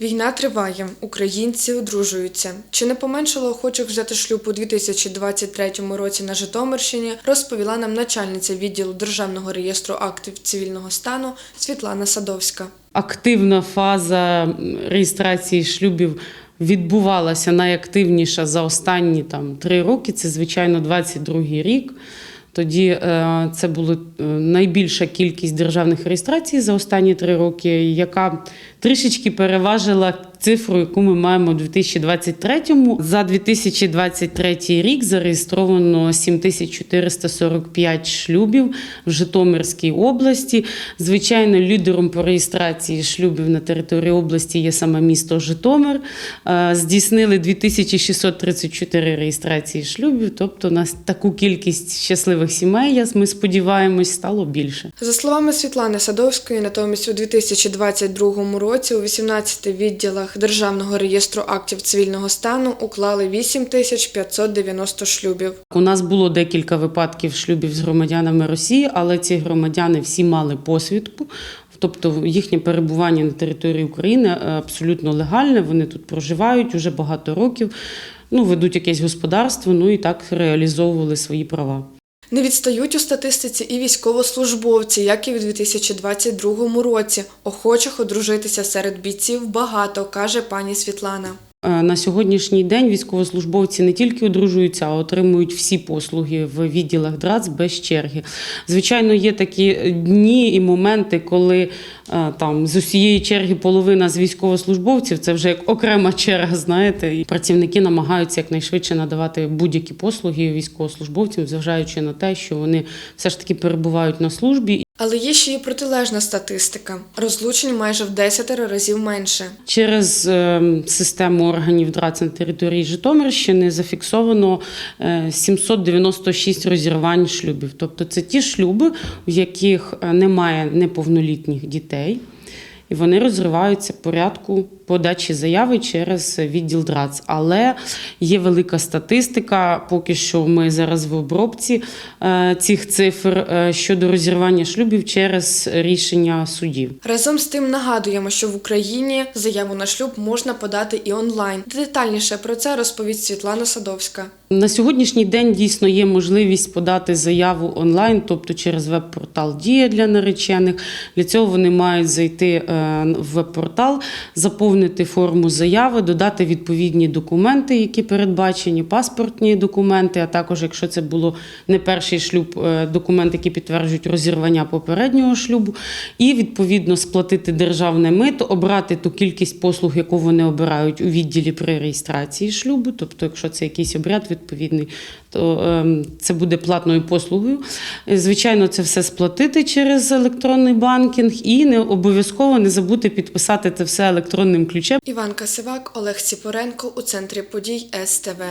Війна триває, українці одружуються. Чи не поменшало охочих взяти шлюб у 2023 році на Житомирщині, розповіла нам начальниця відділу Державного реєстру актів цивільного стану Світлана Садовська. активна фаза реєстрації шлюбів відбувалася найактивніша за останні там три роки. Це звичайно 22 рік. Тоді е, це була е, найбільша кількість державних реєстрацій за останні три роки, яка трішечки переважила цифру, яку ми маємо у 2023-му. За 2023 рік зареєстровано 7445 шлюбів в Житомирській області. Звичайно, лідером по реєстрації шлюбів на території області є саме місто Житомир. Е, Здійснили 2634 реєстрації шлюбів, тобто у нас таку кількість щасливих сімей, ми сподіваємось, стало більше. За словами Світлани Садовської, натомість у 2022 році у 18 відділах Державного реєстру актів цивільного стану уклали 8590 шлюбів. У нас було декілька випадків шлюбів з громадянами Росії, але ці громадяни всі мали посвідку. Тобто їхнє перебування на території України е, абсолютно легальне. Вони тут проживають уже багато років, ну ведуть якесь господарство, ну і так реалізовували свої права. Не відстають у статистиці і військовослужбовці, як і в 2022 році. Охочих одружитися серед бійців багато, каже пані Світлана. Е, На сьогоднішній день військовослужбовці не тільки одружуються, а отримують всі послуги в відділах ДРАЦ без черги. Звичайно, є такі дні і моменти, коли е, там з усієї черги половина з військовослужбовців це вже як окрема черга, знаєте, і працівники намагаються якнайшвидше надавати будь-які послуги військовослужбовцям, зважаючи на те, що вони все ж таки перебувають на службі Але є ще й протилежна статистика: розлучень майже в 10 разів менше. Через е, систему органів ДРАЦ на території Житомирщини зафіксовано е, 796 розірвань шлюбів. Тобто це ті шлюби, в яких е, немає неповнолітніх дітей, і вони розриваються порядку подачі заяви через відділ ДРАЦ. Але є велика статистика. Поки що ми зараз в обробці е, цих цифр е, щодо розірвання шлюбів через рішення судів. Разом з тим нагадуємо, що в Україні заяву на шлюб можна подати і онлайн. Детальніше про це розповість Світлана Садовська. На сьогоднішній день дійсно є можливість подати заяву онлайн, тобто через веб-портал Дія для наречених. Для цього вони мають зайти е, в веб-портал, заповнити форму заяви, додати відповідні документи, які передбачені, паспортні документи, а також, якщо це було не перший шлюб, е, документи, які підтверджують розірвання попереднього шлюбу, і відповідно сплатити державне мито, обрати ту кількість послуг, яку вони обирають у відділі при реєстрації шлюбу. Тобто, якщо це якийсь обряд відповідний, то ем, це буде платною послугою. Е, Звичайно, це все сплатити через електронний банкінг і не обов'язково не забути підписати це все електронним ключем. Іван Касивак, Олег Ціпоренко у центрі подій СТВ.